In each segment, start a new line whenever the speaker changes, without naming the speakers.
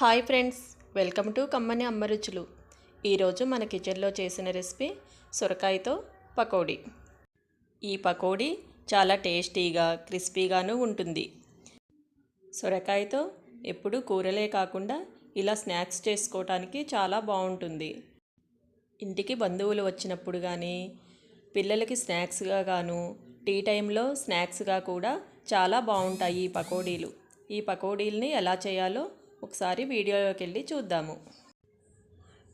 Hi friends welcome to కమ్మని అమ్మరుచులు ఈరోజు మన కిచెన్లో చేసిన రెసిపీ సొరకాయతో పకోడీ. ఈ పకోడీ చాలా టేస్టీగా క్రిస్పీగాను ఉంటుంది. సొరకాయతో ఎప్పుడు కూరలే కాకుండా ఇలా స్నాక్స్ చేసుకోవటానికి చాలా బాగుంటుంది. ఇంటికి బంధువులు వచ్చినప్పుడు కానీ పిల్లలకి స్నాక్స్గా గాను టీ టైంలో స్నాక్స్గా కూడా చాలా బాగుంటాయి ఈ పకోడీలు. ఈ పకోడీల్ని ఎలా చేయాలో ఒకసారి వీడియోలోకి వెళ్ళి చూద్దాము.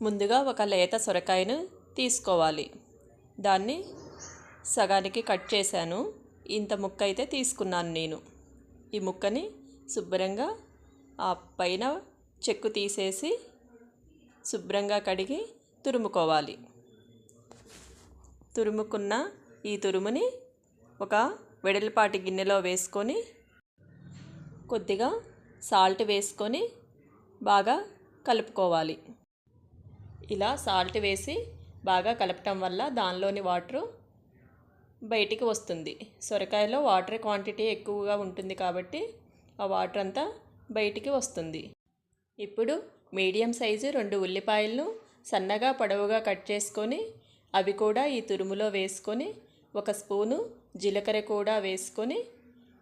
ముందుగా ఒక లేత సొరకాయను తీసుకోవాలి. దాన్ని సగానికి కట్ చేశాను. ఇంత ముక్క అయితే తీసుకున్నాను నేను. ఈ ముక్కని శుభ్రంగా ఆ పైన చెక్కు తీసేసి శుభ్రంగా కడిగి తురుముకోవాలి. తురుముకున్న ఈ తురుముని ఒక వెడల్పాటి గిన్నెలో వేసుకొని కొద్దిగా సాల్ట్ వేసుకొని బాగా కలుపుకోవాలి. ఇలా సాల్ట్ వేసి బాగా కలపటం వల్ల దానిలోని వాటరు బయటికి వస్తుంది. సొరకాయలో వాటర్ క్వాంటిటీ ఎక్కువగా ఉంటుంది కాబట్టి ఆ వాటర్ అంతా బయటికి వస్తుంది. ఇప్పుడు మీడియం సైజు రెండు ఉల్లిపాయలను సన్నగా పొడవుగా కట్ చేసుకొని అవి కూడా ఈ తురుములో వేసుకొని ఒక స్పూను జీలకర్ర కూడా వేసుకొని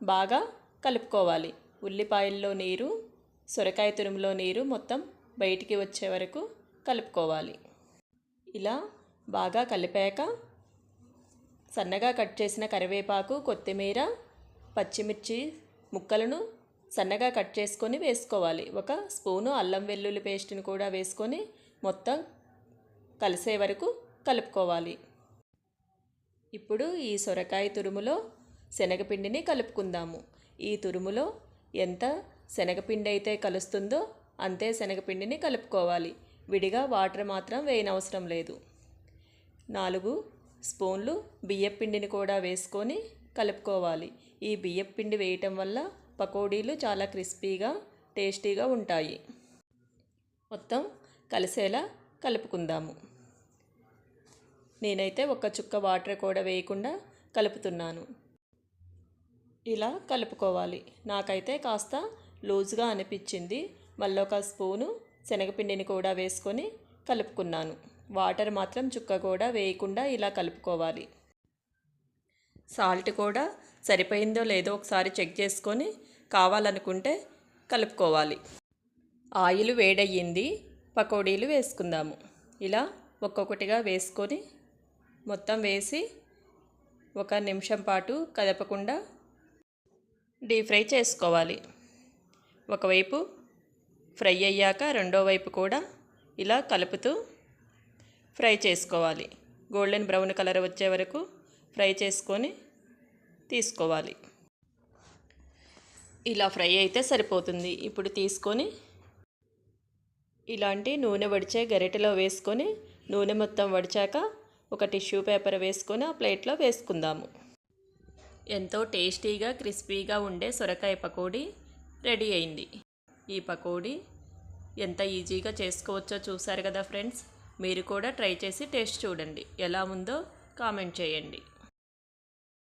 బాగా కలుపుకోవాలి. ఉల్లిపాయల్లో నీరు సొరకాయ తురుములో నీరు మొత్తం బయటికి వచ్చే వరకు కలుపుకోవాలి. ఇలా బాగా కలిపాక సన్నగా కట్ చేసిన కరివేపాకు కొత్తిమీర పచ్చిమిర్చి ముక్కలను సన్నగా కట్ చేసుకొని వేసుకోవాలి. ఒక స్పూను అల్లం వెల్లుల్లి పేస్ట్ని కూడా వేసుకొని మొత్తం కలిసే వరకు కలుపుకోవాలి. ఇప్పుడు ఈ సొరకాయ తురుములో శనగపిండిని కలుపుకుందాము. ఈ తురుములో ఎంత శనగపిండి అయితే కలుస్తుందో అంతే శనగపిండిని కలుపుకోవాలి. విడిగా వాటర్ మాత్రం వేయనవసరం లేదు. నాలుగు స్పూన్లు బియ్యపిండిని కూడా వేసుకొని కలుపుకోవాలి. ఈ బియ్యపిండి వేయటం వల్ల పకోడీలు చాలా క్రిస్పీగా టేస్టీగా ఉంటాయి. మొత్తం కలిసేలా కలుపుకుందాము. నేనైతే ఒక చుక్క వాటర్ కూడా వేయకుండా కలుపుతున్నాను. ఇలా కలుపుకోవాలి. నాకైతే కాస్త లూజ్గా అనిపించింది. మళ్ళీ ఒక స్పూను శనగపిండిని కూడా వేసుకొని కలుపుకున్నాను. వాటర్ మాత్రం చుక్క కూడా వేయకుండా ఇలా కలుపుకోవాలి. సాల్ట్ కూడా సరిపోయిందో లేదో ఒకసారి చెక్ చేసుకొని కావాలనుకుంటే కలుపుకోవాలి. ఆయిల్ వేడయ్యింది. పకోడీలు వేసుకుందాము. ఇలా ఒక్కొక్కటిగా వేసుకొని మొత్తం వేసి ఒక నిమిషం పాటు కదపకుండా డీప్ ఫ్రై చేసుకోవాలి. ఒకవైపు ఫ్రై అయ్యాక రెండో వైపు కూడా ఇలా కలుపుతూ ఫ్రై చేసుకోవాలి. గోల్డెన్ బ్రౌన్ కలర్ వచ్చే వరకు ఫ్రై చేసుకొని తీసుకోవాలి. ఇలా ఫ్రై అయితే సరిపోతుంది. ఇప్పుడు తీసుకొని ఇలాంటి నూనె వడిచే గరిటెలో వేసుకొని నూనె మొత్తం వడిచాక ఒక టిష్యూ పేపర్ వేసుకొని ఆ ప్లేట్లో వేసుకుందాము. ఎంతో టేస్టీగా క్రిస్పీగా ఉండే సొరకాయ పకోడీ రెడీ అయింది. ఈ పకోడీ ఎంత ఈజీగా చేసుకోవచ్చో చూసారు కదా ఫ్రెండ్స్? మీరు కూడా ట్రై చేసి టేస్ట్ చూడండి. ఎలా ఉందో కామెంట్ చేయండి.